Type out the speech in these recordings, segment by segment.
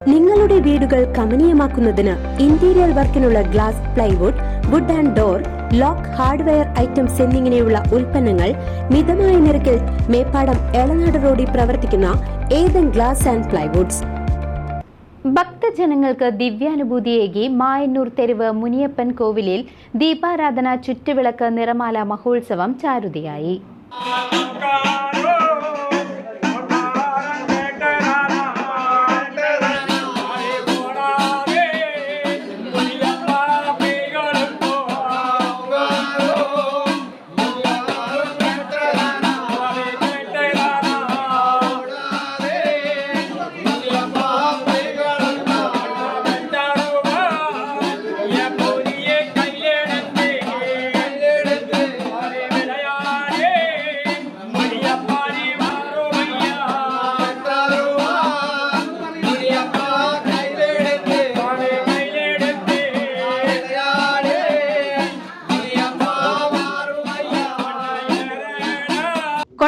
നിങ്ങളുടെ വീടുകൾ കമനീയമാക്കുന്നതിന് interior വർക്കിനുള്ള glass plywood wood and door lock hardware items എന്നിങ്ങനെയുള്ള ഉൽപ്പന്നങ്ങൾ മിതമായ നിരക്കിൽ മേപ്പാടം എളനാട് റോഡിൽ പ്രവർത്തിക്കുന്ന ഏതൻ ഗ്ലാസ് ആൻഡ് പ്ലൈവുഡ്സ് ഭക്തജനങ്ങൾക്ക് ദിവ്യാനുഭൂതിയേകി മായന്നൂർ തെരുവ് മുനിയപ്പൻ കോവിലിൽ ദീപാരാധന ചുറ്റുവിളക്ക് നിറമാല മഹോത്സവം ചാരുതയായി.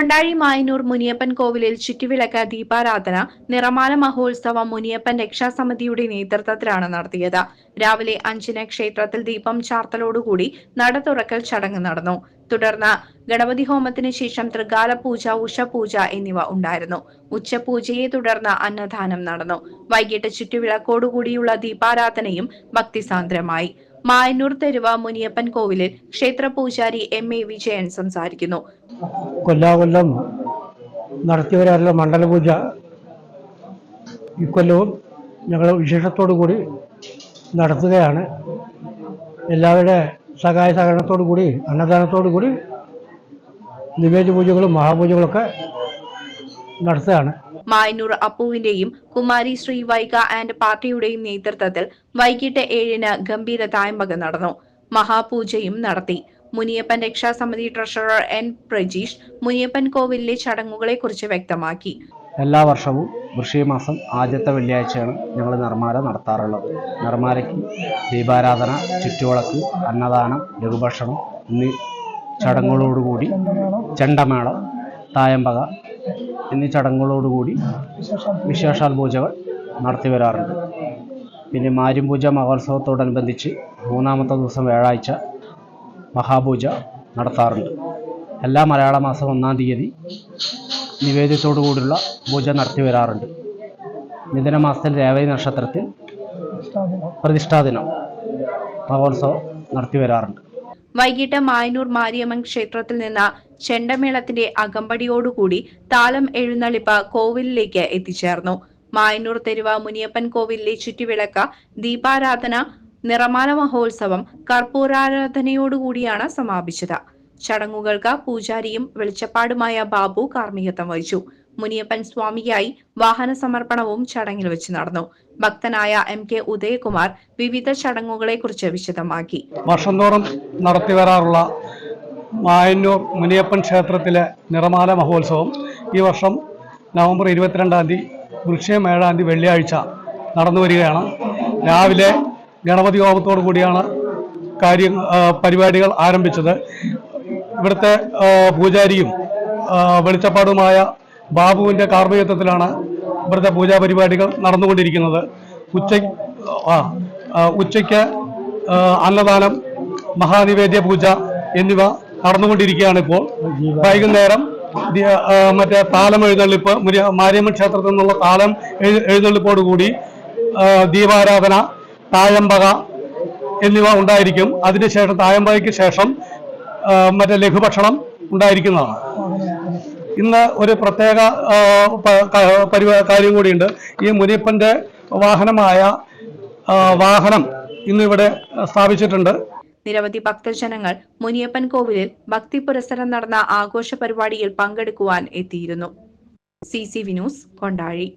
കൊണ്ടാഴി മായനൂർ മുനിയപ്പൻ കോവിലിൽ ചുറ്റുവിളക്ക് ദീപാരാധന നിറമാല മഹോത്സവം മുനിയപ്പൻ രക്ഷാസമിതിയുടെ നേതൃത്വത്തിലാണ് നടത്തിയത്. രാവിലെ അഞ്ചിന് ക്ഷേത്രത്തിൽ ദീപം ചാർത്തലോടുകൂടി നട തുറക്കൽ ചടങ്ങ് നടന്നു. തുടർന്ന് ഗണപതി ഹോമത്തിന് ശേഷം തൃകാല പൂജ ഉഷപൂജ എന്നിവ ഉണ്ടായിരുന്നു. ഉച്ചപൂജയെ തുടർന്ന് അന്നദാനം നടന്നു. വൈകിട്ട് ചുറ്റുവിളക്കോടുകൂടിയുള്ള ദീപാരാധനയും ഭക്തിസാന്ദ്രമായി. മായന്നൂർ തെരുവ മുനിയപ്പൻ കോവിലിൽ ക്ഷേത്ര പൂജാരി എം എ വിജയൻ സംസാരിക്കുന്നു. കൊല്ലാകൊല്ലം നടത്തിവരാറുള്ള മണ്ഡലപൂജ ഇക്കൊല്ലവും ഞങ്ങൾ വിശേഷത്തോടു കൂടി നടത്തുകയാണ്. എല്ലാവരുടെ സഹായ സഹകരണത്തോടു കൂടി അന്നദാനത്തോടു കൂടി നിവേദ്യ പൂജകളും മഹാപൂജകളൊക്കെ നടത്തുകയാണ്. മായന്നൂർ അപ്പുവിന്റെയും കുമാരി ശ്രീ വൈക ആൻഡ് പാർട്ടിയുടെയും നേതൃത്വത്തിൽ വൈകിട്ട് ഏഴിന് ഗംഭീര തായമ്പക നടന്നു. മഹാപൂജയും നടത്തി. മുനിയപ്പൻ രക്ഷാസമിതി ട്രഷറർ എൻ പ്രജീഷ് മുനിയപ്പൻ കോവിലിലെ ചടങ്ങുകളെ കുറിച്ച് വ്യക്തമാക്കി. എല്ലാ വർഷവും വൃഷിമാസം ആദ്യത്തെ വെള്ളിയാഴ്ചയാണ് ഞങ്ങൾ നിർമ്മാല നടത്താറുള്ളത്. നിർമ്മാലയ്ക്ക് ദീപാരാധന ചുറ്റുവിളക്ക് അന്നദാനം ലഘുഭക്ഷണം എന്നീ ചടങ്ങുകളോടുകൂടി ചെണ്ടമേളം തായമ്പക എന്നീ ചടങ്ങുകളോടുകൂടി വിശേഷാൽ പൂജകൾ നടത്തി വരാറുണ്ട്. പിന്നെ മാര്യംപൂജ മഹോത്സവത്തോടനുബന്ധിച്ച് മൂന്നാമത്തെ ദിവസം വ്യാഴാഴ്ച മഹാപൂജ നടത്താറുണ്ട്. എല്ലാ മലയാള മാസം ഒന്നാം തീയതി നിവേദ്യത്തോടു കൂടിയുള്ള പൂജ നടത്തി വരാറുണ്ട്. മിഥുനമാസത്തിൽ രേവതി നക്ഷത്രത്തിൽ പ്രതിഷ്ഠാദിനം മഹോത്സവം നടത്തി വരാറുണ്ട്. വൈകിട്ട് മായനൂർ മാരിയമ്മൻ ക്ഷേത്രത്തിൽ നിന്ന് ചെണ്ടമേളത്തിന്റെ അകമ്പടിയോടുകൂടി താലം എഴുന്നള്ളിപ്പ് കോവിലിലേക്ക് എത്തിച്ചേർന്നു. മായനൂർ തെരുവ മുനിയപ്പൻ കോവിലിലെ ചുറ്റുവിളക്ക് ദീപാരാധന നിറമാല മഹോത്സവം കർപ്പൂരാരാധനയോടുകൂടിയാണ് സമാപിച്ചത്. ചടങ്ങുകൾക്ക് പൂജാരിയും വെളിച്ചപ്പാടുമായ ബാബു കാർമ്മികത്വം വഹിച്ചു. മുനിയപ്പൻ സ്വാമിയായി വാഹന സമർപ്പണവും ചടങ്ങിൽ വെച്ച് നടന്നു. ഭക്തനായ എം കെ ഉദയകുമാർ വിവിധ ചടങ്ങുകളെ കുറിച്ച് വിശദമാക്കി. വർഷം തോറും നടത്തി വരാറുള്ള മായന്നൂർ മുനിയപ്പൻ ക്ഷേത്രത്തിലെ നിറമാല മഹോത്സവം ഈ വർഷം നവംബർ ഇരുപത്തിരണ്ടാം തീയതി വൃക്ഷം ഏഴാം തീയതി വെള്ളിയാഴ്ച നടന്നു വരികയാണ്. രാവിലെ ഗണപതി ഹോമത്തോടു കൂടിയാണ് കാര്യം പരിപാടികൾ ആരംഭിച്ചത്. ഇവിടുത്തെ പൂജാരിയും വെളിച്ചപ്പാടുമായ ബാബുവിന്റെ കാർമ്മികത്വത്തിലാണ് ഇവിടുത്തെ പൂജാ പരിപാടികൾ നടന്നുകൊണ്ടിരിക്കുന്നത്. ഉച്ച ഉച്ചയ്ക്ക് അന്നദാനം മഹാനിവേദ്യ പൂജ എന്നിവ നടന്നുകൊണ്ടിരിക്കുകയാണ് ഇപ്പോൾ. വൈകുന്നേരം മറ്റേ താലം എഴുന്നള്ളിപ്പ് മുരി- മാരിയമ്മൻ ക്ഷേത്രത്തിൽ നിന്നുള്ള താലം എഴുന്നള്ളിപ്പോട് എഴുന്നള്ളിപ്പോടുകൂടി ദീപാരാധന തായമ്പക എന്നിവ ഉണ്ടായിരിക്കും. അതിനുശേഷം തായമ്പകയ്ക്ക് ശേഷം മറ്റേ ലഘുഭക്ഷണം ഉണ്ടായിരിക്കുന്നതാണ്. ഇന്ന് ഒരു പ്രത്യേക കാര്യം കൂടിയുണ്ട്. ഈ മുനിയപ്പന്റെ വാഹനമായ വാഹനം ഇന്ന് ഇവിടെ സ്ഥാപിച്ചിട്ടുണ്ട്. നിരവധി ഭക്തജനങ്ങൾ മുനിയപ്പൻ കോവിലിൽ ഭക്തി പുരസ്സരം നടന്ന ആഘോഷ പരിപാടിയിൽ പങ്കെടുക്കുവാൻ എത്തിയിരുന്നു. C C Vinoos Kondazhi.